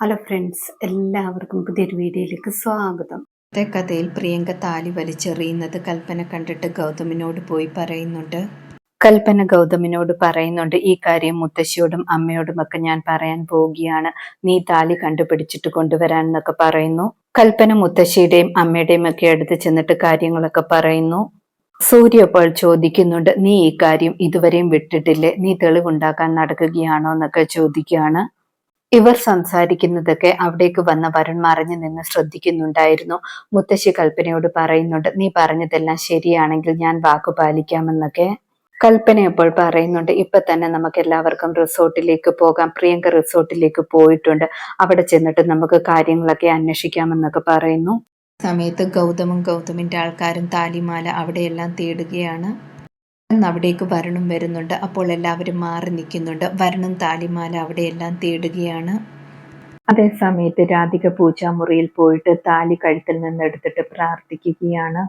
Hello friends എല്ലാവർക്കും പുതിയൊരു വീഡിയോയിലേക്ക് സ്വാഗതം. ഇന്നത്തെ കഥയിൽ പ്രിയങ്ക താലി വലിച്ചെറിയുന്നത് കൽപ്പന കണ്ടിട്ട് ഗൗതമിനോട് പോയി പറയുന്നുണ്ട്. കൽപ്പന ഗൗതമിനോട് പറയുന്നുണ്ട് ഈ കാര്യം മുത്തശ്ശിയോടും അമ്മയോടും ഒക്കെ ഞാൻ പറയാൻ പോവുകയാണ്. നീ താലി കണ്ടുപിടിച്ചിട്ട് കൊണ്ടുവരാൻ എന്നൊക്കെ പറയുന്നു. കൽപ്പന മുത്തശ്ശിയുടെയും അമ്മയുടെയും ഒക്കെ അടുത്ത് ചെന്നിട്ട് കാര്യങ്ങളൊക്കെ പറയുന്നു. സൂര്യ അപ്പോൾ ചോദിക്കുന്നുണ്ട് നീ ഈ കാര്യം ഇതുവരെയും വിട്ടിട്ടില്ലേ? നീ തെളിവുണ്ടാക്കാൻ നടക്കുകയാണോ? എന്നൊക്കെ ചോദിക്കുകയാണ്. ഇവർ സംസാരിക്കുന്നതൊക്കെ അവിടേക്ക് വന്ന വരുൺ മറിഞ്ഞു നിന്ന് ശ്രദ്ധിക്കുന്നുണ്ടായിരുന്നു. മുത്തശ്ശി കൽപ്പനയോട് പറയുന്നുണ്ട് നീ പറഞ്ഞതെല്ലാം ശരിയാണെങ്കിൽ ഞാൻ വാക്കു പാലിക്കാമെന്നൊക്കെ. കൽപ്പന ഇപ്പോൾ പറയുന്നുണ്ട് ഇപ്പൊ തന്നെ നമുക്ക് എല്ലാവർക്കും റിസോർട്ടിലേക്ക് പോകാം. പ്രിയങ്ക റിസോർട്ടിലേക്ക് പോയിട്ടുണ്ട്. അവിടെ ചെന്നിട്ട് നമുക്ക് കാര്യങ്ങളൊക്കെ അന്വേഷിക്കാമെന്നൊക്കെ പറയുന്നു. സമയത്ത് ഗൗതമും ഗൗതമിന്റെ ആൾക്കാരും താലിമാല അവിടെയെല്ലാം തേടുകയാണ്. അന്ന് അവിടേക്ക് വരുണും വരുന്നുണ്ട്. അപ്പോൾ എല്ലാവരും മാറി നിൽക്കുന്നുണ്ട്. വരുണും താലിമാല അവിടെയെല്ലാം തേടുകയാണ്. അതേ സമയത്ത് രാധിക പൂജാമുറിയിൽ പോയിട്ട് താലി കഴുത്തിൽ നിന്ന് എടുത്തിട്ട് പ്രാർത്ഥിക്കുകയാണ്.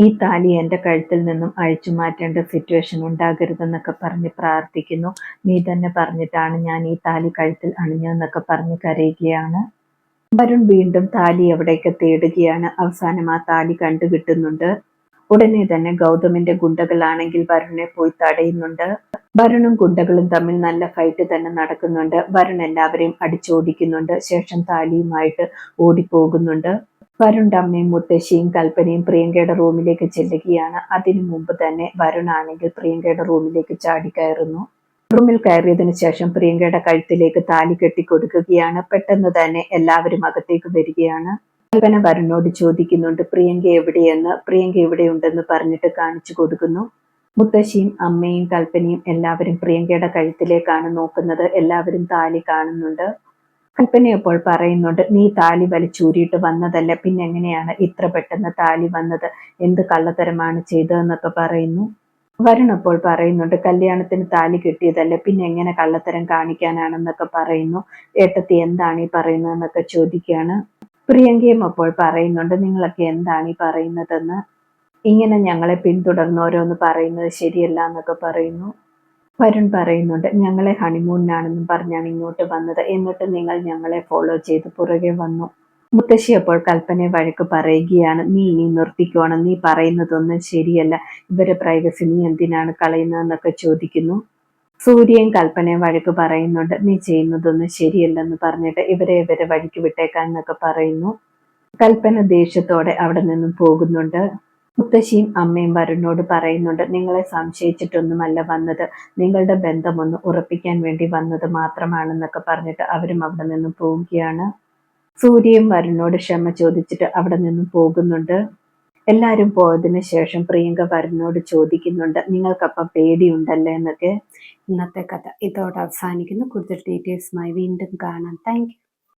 ഈ താലി എന്റെ കഴുത്തിൽ നിന്നും അഴിച്ചു മാറ്റേണ്ട സിറ്റുവേഷൻ ഉണ്ടാകരുതെന്നൊക്കെ പറഞ്ഞ് പ്രാർത്ഥിക്കുന്നു. നീ തന്നെ പറഞ്ഞിട്ടാണ് ഞാൻ ഈ താലി കഴുത്തിൽ അണിഞ്ഞതെന്നൊക്കെ പറഞ്ഞ് കരയുകയാണ്. വരുൺ വീണ്ടും താലി എവിടെയൊക്കെ തേടുകയാണ്. അവസാനം ആ താലി കണ്ടു കിട്ടുന്നുണ്ട് ഉടനെ തന്നെ ഗൗതമിന്റെ ഗുണ്ടകളാണെങ്കിൽ വരുണെ പോയി തടയുന്നുണ്ട്. വരുണും ഗുണ്ടകളും തമ്മിൽ നല്ല ഫൈറ്റ് തന്നെ നടക്കുന്നുണ്ട്. വരുൺ എല്ലാവരെയും അടിച്ചോടിക്കുന്നുണ്ട്. ശേഷം താലിയുമായിട്ട് ഓടിപ്പോകുന്നുണ്ട്. വരുണിന്റെ അമ്മയും മുത്തശ്ശിയും കൽപ്പനയും പ്രിയങ്കയുടെ റൂമിലേക്ക് ചെല്ലുകയാണ്. അതിനു മുമ്പ് തന്നെ വരുണാണെങ്കിൽ പ്രിയങ്കയുടെ റൂമിലേക്ക് ചാടി കയറുന്നു. റൂമിൽ കയറിയതിനു ശേഷം പ്രിയങ്കയുടെ കഴുത്തിലേക്ക് താലി കെട്ടിക്കൊടുക്കുകയാണ്. പെട്ടെന്ന് തന്നെ എല്ലാവരും അകത്തേക്ക് വരികയാണ്. കൽപ്പന വരുണോട് ചോദിക്കുന്നുണ്ട് പ്രിയങ്ക എവിടെയെന്ന്? പ്രിയങ്ക എവിടെയുണ്ടെന്ന് പറഞ്ഞിട്ട് കാണിച്ചു കൊടുക്കുന്നു? മുത്തശ്ശിയും അമ്മയും കൽപ്പനയും എല്ലാവരും പ്രിയങ്കയുടെ കഴുത്തിലേക്കാണ് നോക്കുന്നത്. എല്ലാവരും താലി കാണുന്നുണ്ട്. കൽപ്പന ഇപ്പോൾ പറയുന്നുണ്ട് നീ താലി വലിച്ചൂരിയിട്ട് വന്നതല്ല പിന്നെ എങ്ങനെയാണ് ഇത്ര പെട്ടെന്ന് താലി വന്നത്? എന്ത് കള്ളത്തരമാണ് ചെയ്തതെന്നൊക്കെ പറയുന്നു. വരുൺ പറയുന്നുണ്ട് കല്യാണത്തിന് താലി കിട്ടിയതല്ല പിന്നെ എങ്ങനെ കള്ളത്തരം കാണിക്കാനാണെന്നൊക്കെ പറയുന്നു. ഏട്ടത്തി എന്താണ് ഈ പറയുന്നതെന്നൊക്കെ ചോദിക്കുകയാണ്. പ്രിയങ്കയും അപ്പോൾ പറയുന്നുണ്ട് നിങ്ങളൊക്കെ എന്താണ് ഈ പറയുന്നതെന്ന്? ഇങ്ങനെ ഞങ്ങളെ പിന്തുടർന്ന് ഓരോന്ന് പറയുന്നത് ശരിയല്ല എന്നൊക്കെ പറയുന്നു. വരുൺ പറയുന്നുണ്ട് ഞങ്ങളെ ഹണിമൂണിനാണെന്നും പറഞ്ഞാണ് ഇങ്ങോട്ട് വന്നത്. എന്നിട്ട് നിങ്ങൾ ഞങ്ങളെ ഫോളോ ചെയ്ത് പുറകെ വന്നു. മുത്തശ്ശി അപ്പോൾ കൽപ്പനയെ വഴക്ക് പറയുകയാണ് നീ ഇനി നിർത്തിക്കോണം. നീ പറയുന്നതൊന്നും ശരിയല്ല. ഇവരെ പ്രൈവസി നീ എന്തിനാണ് കളയുന്നതെന്നൊക്കെ ചോദിക്കുന്നു. സൂര്യൻ കൽപ്പന വഴക്ക് പറയുന്നുണ്ട് നീ ചെയ്യുന്നതൊന്നും ശരിയല്ലെന്ന് പറഞ്ഞിട്ട് ഇവരെ ഇവരെ വഴിക്ക് വിട്ടേക്കാൻ എന്നൊക്കെ പറയുന്നു. കൽപ്പന ദേഷ്യത്തോടെ അവിടെ നിന്നും പോകുന്നുണ്ട്. മുത്തശ്ശിയും അമ്മയും വരുണോട് പറയുന്നുണ്ട് നിങ്ങളെ സംശയിച്ചിട്ടൊന്നുമല്ല വന്നത്. നിങ്ങളുടെ ബന്ധമൊന്ന് ഉറപ്പിക്കാൻ വേണ്ടി വന്നത് മാത്രമാണെന്നൊക്കെ പറഞ്ഞിട്ട് അവരും അവിടെ നിന്നും പോവുകയാണ്. സൂര്യയും വരുണോട് ക്ഷമ ചോദിച്ചിട്ട് അവിടെ നിന്നും പോകുന്നുണ്ട്. എല്ലാവരും പോയതിനു ശേഷം പ്രിയങ്ക വരുണോട് ചോദിക്കുന്നുണ്ട് നിങ്ങൾക്കപ്പം പേടിയുണ്ടല്ലേ? എന്നൊക്കെ. ഇന്നത്തെ കഥ ഇതോടെ അവസാനിക്കുന്നു. കൂടുതൽ ഡീറ്റെയിൽസുമായി വീണ്ടും കാണാം. താങ്ക്